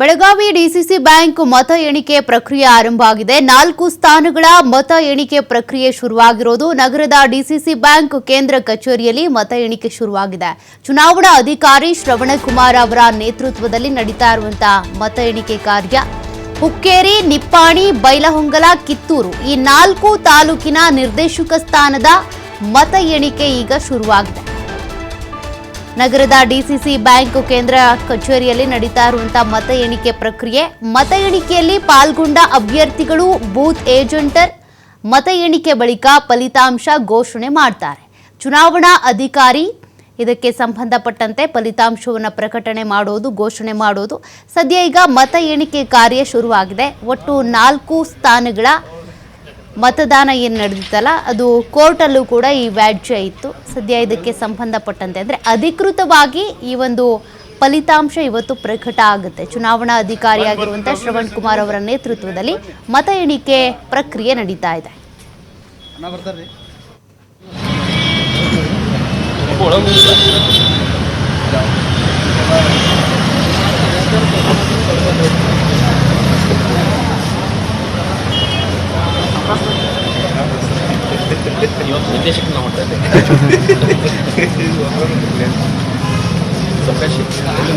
Belagavi DCC bank ಮತ ಎಣಿಕೆ ಪ್ರಕ್ರಿಯೆ ಆರಂಭ ಆಗಿದೆ. ನಾಲ್ಕು ಸ್ಥಾನಗಳ ಮತ ಎಣಿಕೆ ಪ್ರಕ್ರಿಯೆ ಶುರುವಾಗಿರೋದು. ನಗರದ ಡಿಸಿಸಿ ಬ್ಯಾಂಕ್ ಕೇಂದ್ರ ಕಚೇರಿಯಲ್ಲಿ ಮತ ಎಣಿಕೆ ಶುರುವಾಗಿದೆ. ಚುನಾವಣಾ ಅಧಿಕಾರಿ ಶ್ರವಣಕುಮಾರ್ ಅವರ ನೇತೃತ್ವದಲ್ಲಿ ನಡೀತಾ ಇರುವಂತಹ ಮತ ಎಣಿಕೆ ಕಾರ್ಯ ಹುಕ್ಕೇರಿ, ನಿಪ್ಪಾಣಿ, ಬೈಲಹೊಂಗಲ, ಕಿತ್ತೂರು ಈ ನಾಲ್ಕು ತಾಲೂಕಿನ ನಿರ್ದೇಶಕ ಸ್ಥಾನದ ಮತ ಎಣಿಕೆ ಈಗ ಶುರುವಾಗಿದೆ. ನಗರದ ಡಿಸಿಸಿ ಬ್ಯಾಂಕ್ ಕೇಂದ್ರ ಕಚೇರಿಯಲ್ಲಿ ನಡೀತಾ ಇರುವಂತಹ ಮತ ಎಣಿಕೆ ಪ್ರಕ್ರಿಯೆ. ಮತ ಎಣಿಕೆಯಲ್ಲಿ ಪಾಲ್ಗೊಂಡ ಅಭ್ಯರ್ಥಿಗಳು, ಬೂತ್ ಏಜೆಂಟರ್. ಮತ ಎಣಿಕೆ ಬಳಿಕ ಫಲಿತಾಂಶ ಘೋಷಣೆ ಮಾಡ್ತಾರೆ. ಚುನಾವಣಾ ಅಧಿಕಾರಿ, ಇದಕ್ಕೆ ಸಂಬಂಧಪಟ್ಟಂತೆ ಫಲಿತಾಂಶವನ್ನು ಪ್ರಕಟಣೆ ಮಾಡೋದು, ಘೋಷಣೆ ಮಾಡೋದು. ಸದ್ಯ ಈಗ ಮತ ಎಣಿಕೆ ಕಾರ್ಯ ಶುರುವಾಗಿದೆ. ಒಟ್ಟು ನಾಲ್ಕು ಸ್ಥಾನಗಳ ಮತದಾನ ಏನು ನಡೆದಿತ್ತಲ್ಲ, ಅದು ಕೋರ್ಟಲ್ಲೂ ಕೂಡ ಈ ವ್ಯಾಜ್ಯ ಇತ್ತು. ಸದ್ಯ ಇದಕ್ಕೆ ಸಂಬಂಧಪಟ್ಟಂತೆ ಅಂದರೆ ಅಧಿಕೃತವಾಗಿ ಈ ಒಂದು ಫಲಿತಾಂಶ ಇವತ್ತು ಪ್ರಕಟ ಆಗುತ್ತೆ. ಚುನಾವಣಾ ಅಧಿಕಾರಿಯಾಗಿರುವಂಥ ಶ್ರವಣ್ ಕುಮಾರ್ ಅವರ ನೇತೃತ್ವದಲ್ಲಿ ಮತ ಎಣಿಕೆ ಪ್ರಕ್ರಿಯೆ ನಡೀತಾ ಇದೆ. ಇವತ್ತು ನಿರ್ದೇಶಕ ನೋಡ್ತಾ ಇದ್ದೇನೆ ಸಕಾಶಿ ಅಲ್ಲಿ